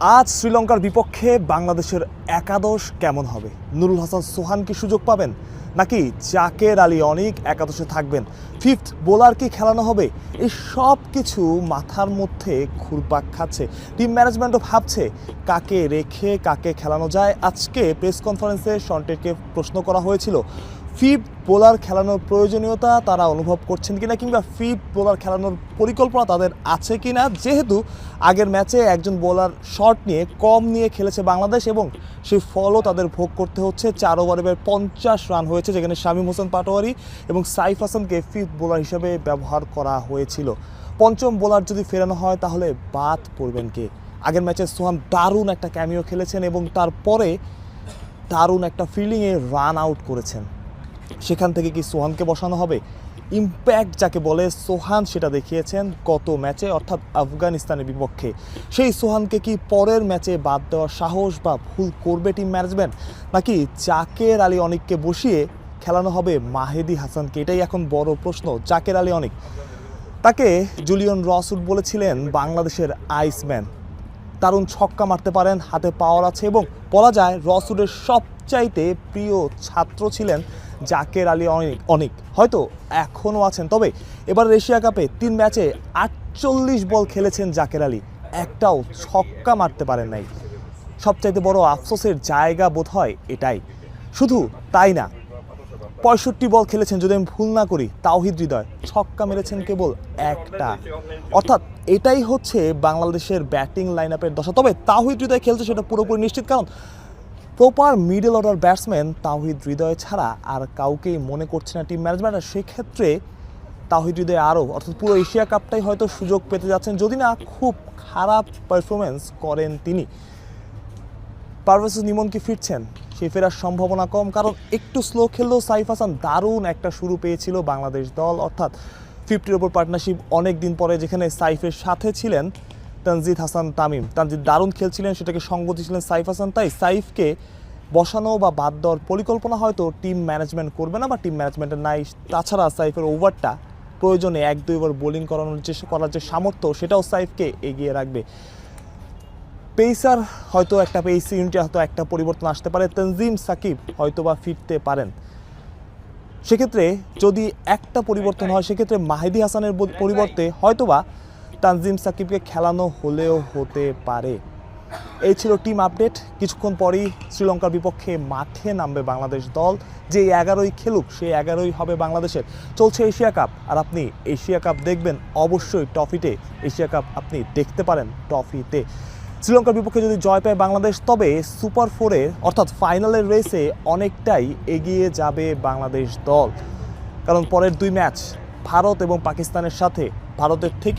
আজ শ্রীলঙ্কার বিপক্ষে বাংলাদেশের একাদশ কেমন হবে? নুরুল হাসান সোহান কি সুযোগ পাবেন? নাকি জাকের আলী অনেক একাদশে থাকবেন? ফিফথ বোলার কি খেলানো হবে? এই সব কিছু মাথার মধ্যে ঘুরপাক খাচ্ছে। টিম ম্যানেজমেন্টও ভাবছে কাকে রেখে কাকে খেলানো যায়। আজকে প্রেস কনফারেন্সে সন্টেরকে প্রশ্ন করা হয়েছিল। ফিফ বোলার খেলানোর প্রয়োজনীয়তা তারা অনুভব করছেন কিনা কিংবা ফিফ বোলার খেলানোর পরিকল্পনা তাদের আছে কিনা? যেহেতু আগের ম্যাচে একজন বোলার শট নিয়ে কম নিয়ে খেলেছে বাংলাদেশ এবং সেই ফলও তাদের ভোগ করতে হচ্ছে। চার ওভারে পঞ্চাশ রান হয়েছে, যেখানে শামীম হোসেন পাটোয়ারি এবং সাইফ হাসানকে ফিফ বোলার হিসেবে ব্যবহার করা হয়েছিল। পঞ্চম বোলার যদি ফেরানো হয়, তাহলে বাদ পড়বেন কে? আগের ম্যাচে সোহান দারুণ একটা ক্যামিও খেলেছেন এবং তারপরে দারুণ একটা ফিল্ডিংয়ে রান আউট করেছেন। সেখান থেকে কি সোহানকে বসানো হবে? ইম্প্যাক্ট যাকে বলে, সোহান সেটা দেখিয়েছেন গত ম্যাচে, অর্থাৎ আফগানিস্তানের বিপক্ষে। সেই সোহানকে কি পরের ম্যাচে বাদ দেওয়ার সাহস বা ভুল করবে টিম ম্যানেজমেন্ট নাকি জাকের আলী অনিককে বসিয়ে খেলানো হবে মাহেদি হাসানকে? এটাই এখন বড় প্রশ্ন, জাকের আলী অনিক। তাকে জুলিয়ন রসুড বলেছিলেন বাংলাদেশের আইসম্যান। দারুণ ছক্কা মারতে পারেন, হাতে পাওয়ার আছে এবং বলা যায় রসুডের সবচাইতে প্রিয় ছাত্র ছিলেন জাকের আলী অনেক অনেক। হয়তো এখনও আছেন। তবে এবার এশিয়া কাপে তিন ম্যাচে আটচল্লিশ বল খেলেছেন জাকের আলী। একটাও ছক্কা মারতে পারেন নাই। সবচাইতে বড় আফসোসের জায়গা বোধ হয় এটাই। শুধু তাই না, পঁয়ষট্টি বল খেলেছেন, যদি আমি ভুল না করি, তাওহিদ হৃদয়, ছক্কা মেরেছেন কেবল একটা। অর্থাৎ এটাই হচ্ছে বাংলাদেশের ব্যাটিং লাইন আপের দশা। তবে তাওহিদ হৃদয় খেলছে সেটা পুরোপুরি নিশ্চিত। কারণ proper middle order batsman Tahid Hridoy ছাড়া আর কাউকেই মনে করছে না টিম ম্যানেজমেন্ট। আর সেক্ষেত্রে তাহিদ হৃদয় আরও, অর্থাৎ পুরো এশিয়া কাপটাই হয়তো সুযোগ পেতে যাচ্ছেন যদি না খুব খারাপ পারফরমেন্স করেন তিনি। পারভেজ নিমন কি ফিরছেন? সে ফেরার সম্ভাবনা কম, কারণ একটু স্লো খেললেও সাইফ হাসান দারুণ একটা শুরু পেয়েছিল বাংলাদেশ দল। অর্থাৎ ফিফটির ওপর পার্টনারশিপ অনেক দিন পরে যেখানে সাইফের সাথে ছিলেন তানজিদ হাসান তামিম। তানজিদ দারুণ খেলছিলেন, সেটাকে সঙ্গ দিয়েছিলেন সাইফ হাসান। তাই সাইফকে বসানো বা বাদ দেওয়ার পরিকল্পনা হয়তো টিম ম্যানেজমেন্ট করবে না বা টিম ম্যানেজমেন্টের নাই। তাছাড়া সাইফের ওভারটা প্রয়োজনে এক, দুই ওভার বোলিং করানোর যে করার যে সামর্থ্য, সেটাও সাইফকে এগিয়ে রাখবে। পেসার হয়তো একটা, পেস ইউনিটে হয়তো একটা পরিবর্তন আসতে পারে। তনজিম সাকিব হয়তো বা ফিরতে পারেন। সেক্ষেত্রে যদি একটা পরিবর্তন হয়, সেক্ষেত্রে মাহিদি হাসানের পরিবর্তে হয়তোবা তানজিম সাকিবকে খেলানো হলেও হতে পারে। এই ছিল টিম আপডেট। কিছুক্ষণ পরেই শ্রীলঙ্কার বিপক্ষে মাঠে নামবে বাংলাদেশ দল। যে এগারোই খেলুক সেই এগারোই হবে বাংলাদেশের। চলছে এশিয়া কাপ। আর আপনি এশিয়া কাপ দেখবেন অবশ্যই ট্রফিতে এশিয়া কাপ আপনি দেখতে পারেন ট্রফিতে শ্রীলঙ্কার বিপক্ষে যদি জয় পায় বাংলাদেশ, তবে সুপার ফোরে, অর্থাৎ ফাইনালের রেসে অনেকটাই এগিয়ে যাবে বাংলাদেশ দল। কারণ পরের দুই ম্যাচ ভারত এবং পাকিস্তানের সাথে। ভারতের থেকে